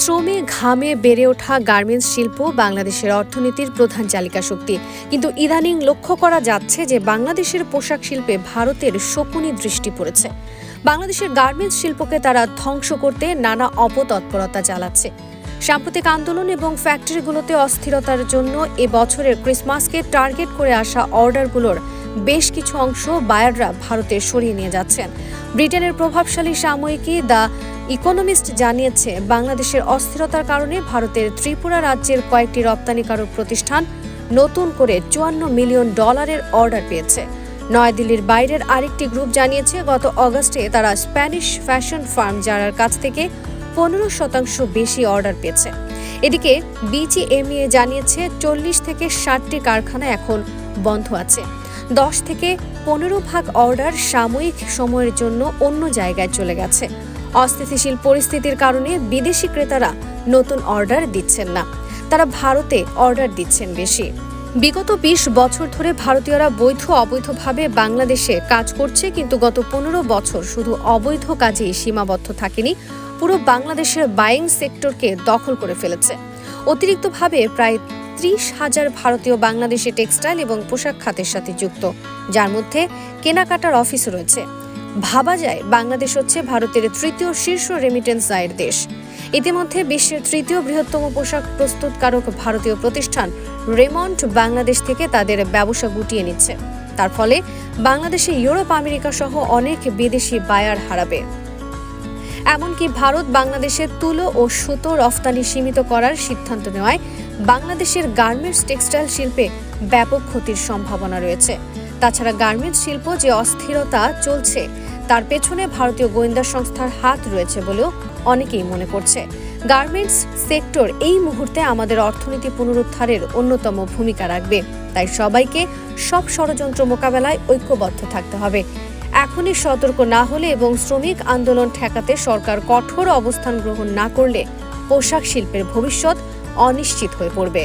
শ্রমে ঘামে বেড়ে ওঠা গার্মেন্টস শিল্প বাংলাদেশের অর্থনীতির প্রধান চালিকা শক্তি। কিন্তু ইদানিং লক্ষ্য করা যাচ্ছে যে বাংলাদেশের পোশাক শিল্পে ভারতের শকুনি দৃষ্টি পড়েছে। বাংলাদেশের গার্মেন্টস শিল্পকে তারা ধ্বংস করতে নানা অপতৎপরতা চালাচ্ছে। সাম্প্রতিক আন্দোলন এবং ফ্যাক্টরিগুলোতে অস্থিরতার জন্য এ বছরের ক্রিসমাসকে টার্গেট করে আসা অর্ডারগুলোর বেশ কিছু অংশ বায়াররা ভারতে সরিয়ে নিয়ে যাচ্ছেন। ব্রিটেনের প্রভাবশালী সাময়িকী দ্য ইকোনমিস্ট জানিয়েছে, বাংলাদেশের অস্থিরতার কারণে ভারতের ত্রিপুরা রাজ্যের কয়েকটি রপ্তানিকারক প্রতিষ্ঠান নতুন করে চুয়ান্ন মিলিয়ন ডলারের অর্ডার পেয়েছে। নয়াদিল্লির বাইরের আরেকটি গ্রুপ জানিয়েছে, গত অগস্টে তারা স্প্যানিশ ফ্যাশন ফার্ম যারার কাছ থেকে পনেরো শতাংশ বেশি অর্ডার পেয়েছে। এদিকে বিজিএমইএ জানিয়েছে, চল্লিশ থেকে ষাটটি কারখানা এখন বন্ধ আছে। দশ থেকে পনেরো ভাগ অর্ডার সাময়িক সময়ের জন্য অন্য জায়গায় চলে গেছে। অস্থিতিশীল পরিস্থিতির কারণে বিদেশি ক্রেতারা নতুন অর্ডার দিচ্ছেন না। তারা ভারতে অর্ডার দিচ্ছেন বেশি। বিগত বিশ বছর ধরে ভারতীয়রা বৈধ অবৈধভাবে বাংলাদেশে কাজ করছে, কিন্তু গত পনেরো বছর শুধু অবৈধ কাজেই সীমাবদ্ধ থাকেনি, পুরো বাংলাদেশের বাইং সেক্টরকে দখল করে ফেলেছে। অতিরিক্তভাবে প্রায় ত্রিশ হাজার ভারতীয় বাংলাদেশে টেক্সটাইল এবং পোশাক খাতের সাথে যুক্ত, যার মধ্যে কেনাকাটার অফিস রয়েছে। ভাবা যায়, বাংলাদেশ হচ্ছে ভারতের তৃতীয় শীর্ষ রেমিটেন্স আয়ের দেশ। ইতিমধ্যে বিশ্বের তৃতীয় বৃহত্তম পোশাক প্রস্তুতকারক ভারতীয় প্রতিষ্ঠান রেমন্ট বাংলাদেশ থেকে তাদের ব্যবসা গুটিয়ে নিচ্ছে। তার ফলে বাংলাদেশে ইউরোপ, আমেরিকা সহ অনেক বিদেশি বায়ার হারাবে। এমনকি ভারত, বাংলাদেশের তুলো ও সুতো রফতানি সীমিত করার সিদ্ধান্ত নেওয়ায় বাংলাদেশের গার্মেন্টস টেক্সটাইল শিল্পে ব্যাপক ক্ষতির সম্ভাবনা রয়েছে। তাছাড়া গার্মেন্টস শিল্প যে অস্থিরতা চলছে, তার পেছনে ভারতীয় গোয়েন্দা সংস্থার হাত রয়েছে বলেও অনেকেই মনে করছে। গার্মেন্টস সেক্টর এই মুহূর্তে আমাদের অর্থনীতি পুনরুদ্ধারের অন্যতম ভূমিকা রাখবে। তাই সবাইকে সব ষড়যন্ত্র মোকাবেলায় ঐক্যবদ্ধ থাকতে হবে। এখনই সতর্ক না হলে এবং শ্রমিক আন্দোলন ঠেকাতে সরকার কঠোর অবস্থান গ্রহণ না করলে পোশাক শিল্পের ভবিষ্যৎ অনিশ্চিত হয়ে পড়বে।